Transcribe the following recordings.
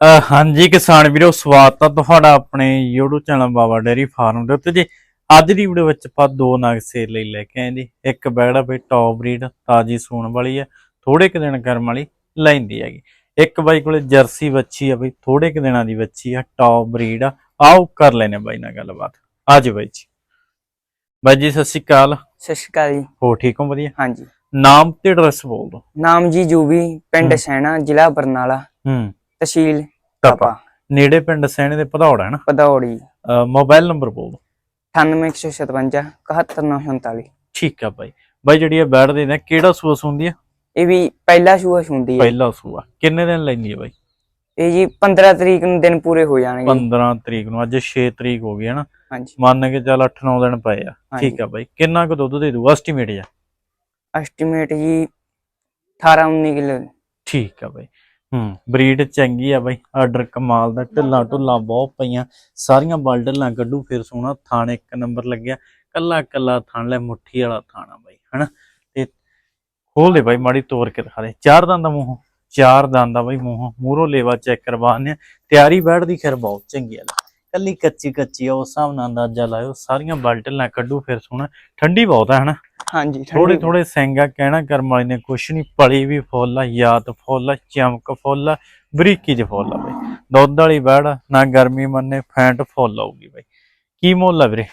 ਹਾਂਜੀ ਕਿਸਾਨ ਵੀਰੋ ਸਵਾਗਤ ਆ ਤੁਹਾਡਾ ਆਪਣੇ YouTube channel Baba dairy farm ਦੇ ਉੱਤੇ। ਜੀ ਅੱਜ ਦੀ ਵੀਡੀਓ ਵਿੱਚ ਆਪਾਂ ਦੋ ਨਗ ਸੇਲ ਲਈ ਲੈ ਕੇ ਆਏ ਜੀ। ਇੱਕ ਬੈੜਾ ਬਈ ਟੌਪ ਬਰੀਡ ਤਾਜੀ ਸੂਣ ਵਾਲੀ ਹੈ ਥੋੜੇ ਕੁ ਦਿਨ ਕਰਮ ਵਾਲੀ ਲੈਂਦੀ ਹੈਗੀ। ਇੱਕ ਬਾਈ ਕੋਲੇ ਜਰਸੀ ਵੱਛੀ ਆ ਬਈ ਥੋੜੇ ਕੁ ਦਿਨਾਂ ਦੀ ਵੱਛੀ ਆ ਟੌਪ ਬਰੀਡ ਆ। ਆਓ ਕਰ ਲੈਨੇ ਬਾਈ ਨਾਲ ਗੱਲਬਾਤ। ਅੱਜ ਬਾਈ ਜੀ। ਬਾਈ ਜੀ ਸਤਿ ਸ਼੍ਰੀ ਅਕਾਲ। ਸਤਿ ਸ਼੍ਰੀ ਅਕਾਲ ਜੀ। ਹੋ ਠੀਕ ਹੋ? ਵਧੀਆ? ਹਾਂਜੀ। ਨਾਮ ਤੇ ਐਡਰੈਸ ਬੋਲ ਦੋ ਨਾਮ ਜੀ ਜੂਬੀ ਪਿੰਡ। ਸੈਣਾ ਜ਼ਿਲ੍ਹਾ ਬਰਨਾਲਾ। ਹੂੰ। ਤਹਿਸੀਲ ਟਪਾ ਨੇੜੇ ਪਿੰਡ ਸੈਣੇ ਦੇ ਭਦੌੜ ਹੈ ਨਾ? ਪਦੌੜੀ ਮੋਬਾਈਲ ਨੰਬਰ ਬੋਲ ਦਿਓ। 98157 71947 ਠੀਕ ਆ ਬਾਈ। ਬਾਈ ਜਿਹੜੀ ਇਹ ਬੈਠਦੇ ਨੇ ਕਿਹੜਾ ਸੂਆ ਸੁੰਦੀ ਆ? ਇਹ ਵੀ ਪਹਿਲਾ ਸ਼ੂਆ ਹੁੰਦੀ ਹੈ ਪਹਿਲਾ ਸੂਆ। ਕਿੰਨੇ ਦਿਨ ਲੈਂਦੀ ਆ ਬਾਈ? ਇਹ ਜੀ 15 ਤਰੀਕ ਨੂੰ ਦਿਨ ਪੂਰੇ ਹੋ ਜਾਣਗੇ। 15 ਤਰੀਕ ਨੂੰ। ਅੱਜ 6 ਤਰੀਕ ਹੋ ਗਈ ਹੈ ਨਾ? ਹਾਂਜੀ। ਮੰਨ ਕੇ ਚੱਲ 8-9 ਦਿਨ ਪਏ ਆ। ਹਾਂਜੀ। ਠੀਕ ਆ ਬਾਈ। ਕਿੰਨਾ ਕੁ ਦੁੱਧ ਦੇ ਦੂ ਐਸਟੀਮੇਟ ਜਾ ਐਸਟੀਮੇਟ ਜੀ 18 19 ਕਿਲੋ। ਠੀਕ ਆ ਬਾਈ। ਹੂੰ ਬਰੀਡ ਚੰਗੀ ਆ ਬਾਈ। ਆਰਡਰ ਕਮਾਲ ਦਾ ਢਿੱਲਾਂ ਢੁੱਲਾਂ ਬਹੁਤ ਪਈਆਂ। ਸਾਰੀਆਂ ਬਲਡਲਾਂ ਕੱਢੂ ਫਿਰ ਸੋਹਣਾ ਥਾਣ ਇੱਕ ਨੰਬਰ ਲੱਗਿਆ। ਕੱਲਾ ਕੱਲਾ ਥਾਣ ਲੈ ਮੁੱਠੀ ਵਾਲਾ ਥਾਣਾ ਬਾਈ ਹਨਾ? ਤੇ ਖੋਲ ਦੇ ਬਾਈ ਮਾੜੀ ਤੋੜ ਕੇ ਦਿਖਾ ਦੇ। ਚਾਰ ਦੰਦ ਦਾ ਮੂੰਹ। ਚਾਰ ਦੰਦ ਦਾ ਬਾਈ ਮੂੰਹ। ਮੂਰੋ ਲੇਵਾ ਚੈੱਕ ਕਰਵਾਉਂਦੇ ਆ। ਤਿਆਰੀ ਬੈਠ ਦੀ ਖੈਰ ਬਹੁਤ ਚੰਗੀ ਆ। ਕੱਲੀ ਕੱਚੀ ਕੱਚੀ ਆ ਉਸ ਹਿਸਾਬ ਨਾਲ ਅੰਦਾਜ਼ਾ ਲਾਇਓ। ਸਾਰੀਆਂ ਬਲਟਲਾਂ ਕੱਢੂ ਫਿਰ ਸੋਹਣਾ। ਠੰਡੀ ਬਹੁਤ ਆ ਹਨਾ? ਹਾਂਜੀ ਥੋੜੇ ਥੋੜੇ ਸਿੰਗਾ ਕਹਿਣਾ ਕਰਮ ਵਾਲੀ ਨੇ ਕੁਛ ਨਹੀਂ ਪਲੀ ਵੀ ਫੁੱਲ ਆ ਯਾਦ ਫੁੱਲ ਆ ਚਮਕ ਫੁੱਲ ਆ ਬਰੀਕੀ ਚ ਫੁੱਲ ਆ ਬਈ। ਦੁੱਧ ਵਾਲੀ ਬੈੜ ਨਾ ਗਰਮੀ ਮੰਨੇ ਫੈਂਟ ਫੁੱਲ ਆਊਗੀ ਬਈ। ਕੀ ਮੁੱਲ ਆ ਵੀਰੇ?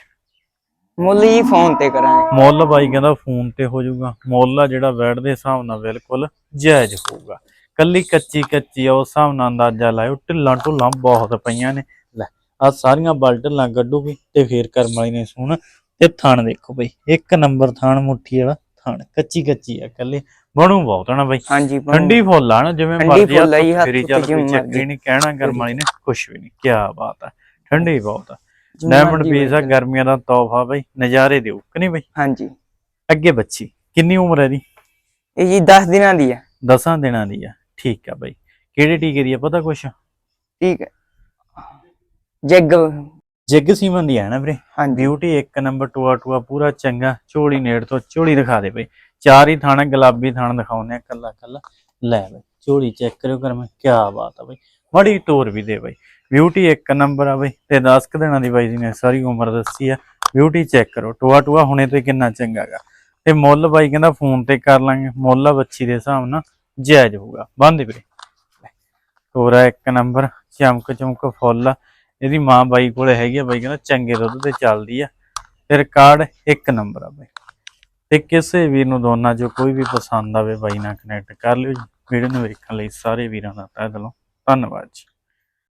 ਮੁੱਲ ਜੀ ਫੋਨ ਤੇ ਕਰਾਂਗੇ। ਮੁੱਲ ਬਾਈ ਕਹਿੰਦਾ ਫੋਨ ਤੇ ਹੋ ਜਾਊਗਾ। ਮੁੱਲ ਆ ਜਿਹੜਾ ਬੈੜ ਦੇ ਹਿਸਾਬ ਨਾਲ ਬਿਲਕੁਲ ਜਾਇਜ਼ ਹੋਊਗਾ। ਕੱਲੀ ਕੱਚੀ ਕੱਚੀ ਆ ਉਸ ਹਿਸਾਬ ਨਾਲ ਅੰਦਾਜ਼ਾ ਲਾਇਓ ਢਿੱਲਾਂ ਢੁੱਲਾਂ ਬਹੁਤ ਪਈਆਂ ਨੇ। ਲੈ ਆ ਸਾਰੀਆਂ ਬਲ ਢਿੱਲਾਂ ਕੱਢੂਗੀ ਤੇ ਫੇਰ ਕਰਮ ਵਾਲੀ ਨੇ ਸੁਣ ਤੇ ਥਣ ਦੇਖੋ ਬਈ ਇੱਕ ਨੰਬਰ ਥਣ ਮੁੱਠੀ ਵਾਲਾ ਥਣ ਕੱਚੀ ਕੱਚੀ ਆ ਕੱਲੇ ਬਣੂ ਬਹੁਤ ਆ ਨਾ ਬਈ। ਹਾਂਜੀ। ਠੰਡੀ ਫੁੱਲ ਆ ਨਾ ਜਿਵੇਂ ਫੁੱਲ ਆ ਆ ਫੇਰੀ ਚੱਲ ਕੋਈ ਚੱਕਰੀ। ਨਹੀਂ ਕਹਿਣਾ ਕਰਮ ਵਾਲੀ ਨੇ ਕੁਛ ਵੀ ਨਹੀਂ ਕੀ ਬਾਤ ਆ। ਠੰਡੀ ਬਹੁਤ ਆ। ਡਾਇਮੰਡ ਪੀਸ ਆ। ਗਰਮੀਆਂ ਦਾ ਤੋਹਫਾ ਬਈ ਨਜ਼ਾਰੇ ਦਿਓ ਕਿ ਨਹੀਂ ਬਈ? ਹਾਂਜੀ। ਅੱਗੇ ਬੱਚੀ ਕਿੰਨੀ ਉਮਰ ਹੈ ਦੀ ਇਹ ਜੀ 10 ਦਿਨਾਂ ਦੀ ਹੈ 10 ਦਿਨਾਂ ਦੀ ਆ ਠੀਕ ਆ ਬਈ। ਕਿਹੜੇ ਟੀਕੇ ਦੀ ਆ ਪਤਾ ਕੁਛ? ਠੀਕ ਹੈ ਜੱਗ ਜਿੱਗ ਸੀਮਨ ਦੀ ਆ ਨਾ ਵੀਰੇ? ਹਾਂਜੀ। ਬਿਊਟੀ ਇੱਕ ਨੰਬਰ ਟੂਆ ਟੂਆ ਪੂਰਾ ਚੰਗਾ। ਝੋਲੀ ਨੇੜ ਤੋਂ ਝੋਲੀ ਦਿਖਾ ਦੇ ਬਈ। ਚਾਰ ਹੀ ਥਾਣਾ ਗੁਲਾਬੀ ਥਾਣਾ ਦਿਖਾਉਂਦੇ ਆ ਕੱਲਾ ਕੱਲਾ। ਲੈ ਬਈ ਝੋਲੀ ਚੈੱਕ ਕਰਿਓ ਕਰ ਮੈਂ ਕੀ ਬਾਤ ਆ ਬਈ। ਮੜੀ ਟੋਰ ਵੀ ਦੇ ਬਈ। ਬਿਊਟੀ ਇੱਕ ਨੰਬਰ ਆ ਬਈ ਤੇ 10 ਕੁ ਦਿਨਾਂ ਦੀ ਬਾਈ ਜੀ ਨੇ ਸਾਰੀ ਉਮਰ ਦੱਸੀ ਆ। ਬਿਊਟੀ ਚੈੱਕ ਕਰੋ ਟੂਆ ਟੂਆ ਹੁਣੇ ਤੇ ਕਿੰਨਾ ਚੰਗਾਗਾ ਤੇ ਮੁੱਲ ਬਾਈ ਕਹਿੰਦਾ ਫੋਨ ਤੇ ਕਰ ਲਾਂਗੇ ਮੁੱਲ ਆ ਬੱਚੀ ਦੇ ਹਿਸਾਬ ਨਾਲ ਜਾਇਜ਼ ਹੋਊਗਾ। ਬੰਦ ਵੀਰੇ। ਤੋਰਾ ਇੱਕ ਨੰਬਰ ਚਮਕ ਚਮਕ ਫੁੱਲ ਆ। ਇਹਦੀ ਮਾਂ ਬਾਈ ਕੋਲੇ ਹੈਗੀ ਆ ਬਾਈ, ਕਹਿੰਦਾ ਚੰਗੇ ਦੁੱਧ ਤੇ ਚੱਲਦੀ ਆ। ਤੇ ਰਿਕਾਰਡ ਇੱਕ ਨੰਬਰ ਆ ਬਾਈ। ਤੇ ਕਿਸੇ ਵੀਰ ਨੂੰ ਦੋਨਾਂ ਜੋ ਕੋਈ ਵੀ ਪਸੰਦ ਆਵੇ ਬਾਈ ਨਾਲ ਕਨੈਕਟ ਕਰ ਲਿਓ ਵੀਡੀਓ ਨੂੰ ਵੇਖਣ ਲਈ ਸਾਰੇ ਵੀਰਾਂ ਦਾ ਤਹਿ ਦਿਲੋਂ। ਧੰਨਵਾਦ ਜੀ।